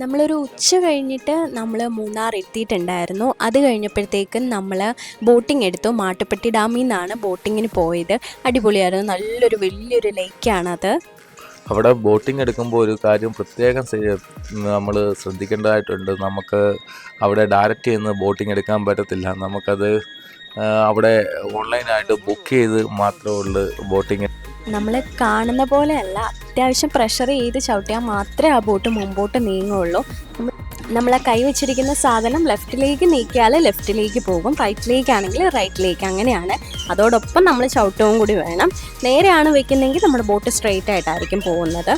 നമ്മളൊരു ഉച്ച കഴിഞ്ഞിട്ട് നമ്മൾ മൂന്നാർ എത്തിയിട്ടുണ്ടായിരുന്നു. അത് കഴിഞ്ഞപ്പോഴത്തേക്കും നമ്മൾ ബോട്ടിംഗ് എടുത്തു. മാട്ടുപ്പെട്ടി ഡാമിൽ നിന്നാണ് ബോട്ടിങ്ങിന് പോയത്. അടിപൊളിയായിരുന്നു. നല്ലൊരു വലിയൊരു ലേക്കാണത് അവിടെ ബോട്ടിംഗ് എടുക്കുമ്പോൾ ഒരു കാര്യം പ്രത്യേകം നമ്മൾ ശ്രദ്ധിക്കേണ്ടതായിട്ടുണ്ട്. നമുക്ക് അവിടെ ഡയറക്റ്റ് ചെയ്യുന്ന ബോട്ടിംഗ് എടുക്കാൻ പറ്റത്തില്ല. നമുക്കത് അവിടെ ഓൺലൈനായിട്ട് ബുക്ക് ചെയ്ത് മാത്രമേ ഉള്ളൂ ബോട്ടിങ് നമ്മൾ കാണുന്ന പോലെയല്ല. അത്യാവശ്യം പ്രഷർ ചെയ്ത് ചവിട്ടിയാൽ മാത്രമേ ആ ബോട്ട് മുമ്പോട്ട് നീങ്ങുള്ളൂ നമ്മൾ ആ കൈ വെച്ചിരിക്കുന്ന സാധനം ലെഫ്റ്റിലേക്ക് നീക്കിയാൽ ലെഫ്റ്റിലേക്ക് പോകും. റൈറ്റിലേക്ക് ആണെങ്കിൽ റൈറ്റിലേക്ക് അങ്ങനെയാണ് അതോടൊപ്പം നമ്മൾ ചവിട്ടവും കൂടി വേണം. നേരെയാണ് വെക്കുന്നതെങ്കിൽ നമ്മുടെ ബോട്ട് സ്ട്രെയിറ്റ് ആയിട്ടായിരിക്കും പോകുന്നത്.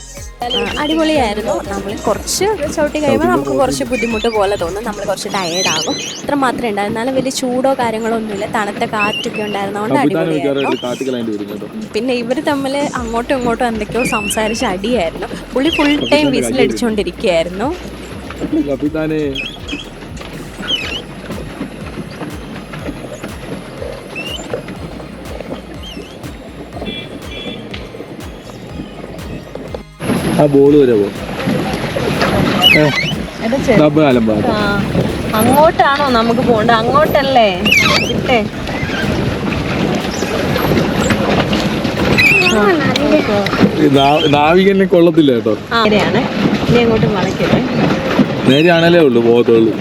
അടിപൊളിയായിരുന്നു. നമ്മൾ കുറച്ച് ചവിട്ടി കഴിയുമ്പോൾ നമുക്ക് കുറച്ച് ബുദ്ധിമുട്ട് പോലെ തോന്നും. നമ്മൾ കുറച്ച് ടയേർഡാകും അത്ര മാത്രമേ ഉണ്ടായിരുന്നാലും വലിയ ചൂടോ കാര്യങ്ങളോ ഒന്നുമില്ല. തണുത്ത കാറ്റൊക്കെ ഉണ്ടായിരുന്നതുകൊണ്ട് അടിപൊളിയായിരുന്നു. പിന്നെ ഇവർ തമ്മിൽ അങ്ങോട്ടും ഇങ്ങോട്ടും എന്തൊക്കെയോ സംസാരിച്ച് അടിയായിരുന്നു. പുള്ളി ഫുൾ ടൈം വിസിലടിച്ചുകൊണ്ടിരിക്കുകയായിരുന്നു ആ ബോൾ വരെ പോ. ഡബ് അങ്ങോട്ടാണോ നമുക്ക് പോണ്ട അങ്ങോട്ടല്ലേ? കിട്ടേ. നാവികനെ കൊള്ളത്തില്ല കേട്ടോ. നേരെയാണ്. ഇനി അങ്ങോട്ട് നേരെയാണല്ലേ ഉള്ളു പോകത്തുള്ളൂ.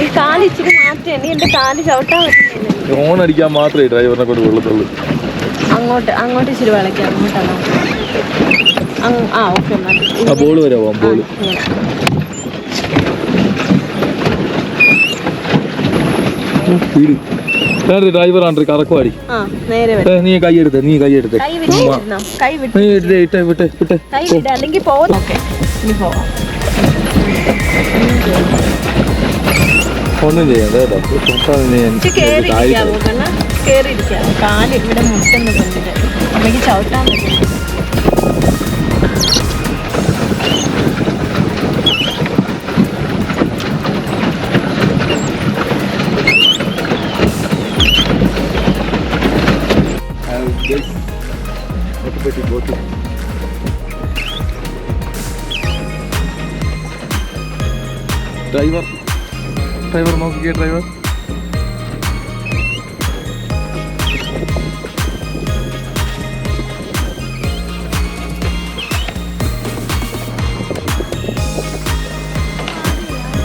ഈ കാൽ ഇച്ചിരി മാറ്റി. എന്റെ കാൽ ചവിട്ടാൻ പറ്റുന്നില്ല. ഹോൺ അടിക്കാൻ മാത്രമേ ഡ്രൈവറിനെ കൊണ്ട് കൊള്ളത്തുള്ളൂ. അങ്ങോട്ട് അങ്ങോട്ട് ഇച്ചിരി വളയ്ക്കാം അങ്ങോട്ടാണോ? അങ്ങ് ആ ഓക്കെ മതി ആ ബോൾ വരെ പോവാം ബോൾ ഡ്രൈവർ ആണ് കറക്കുവാടി. ആ നേരെ വരും. നീ കൈ എടുത്തേ നീ കൈ എടുത്തേ. കൈ വിട്ടിരുന്നോ കൈ വിട്ട് നീ ഇട്ടേ ഇട്ടേ വിട്ടെ വിട്ടെ. കൈ വിട അല്ലെങ്കിൽ ഒന്നും ചെയ്യാം കേട്ടോ തൊട്ടാൽ നീ ഇച്ചിരി കേറി ഇരിക്കാമോ കണ്ണ? കേറി ഇരിക്കാം കാൽ ഇവിടെ മുട്ടുന്ന കൊണ്ടിട്ട് അമ്മയ്ക്ക് ചവിട്ടാൻ പറ്റും ഡ്രൈവർ ഡ്രൈവർ നോക്കിക്കേ ഡ്രൈവർ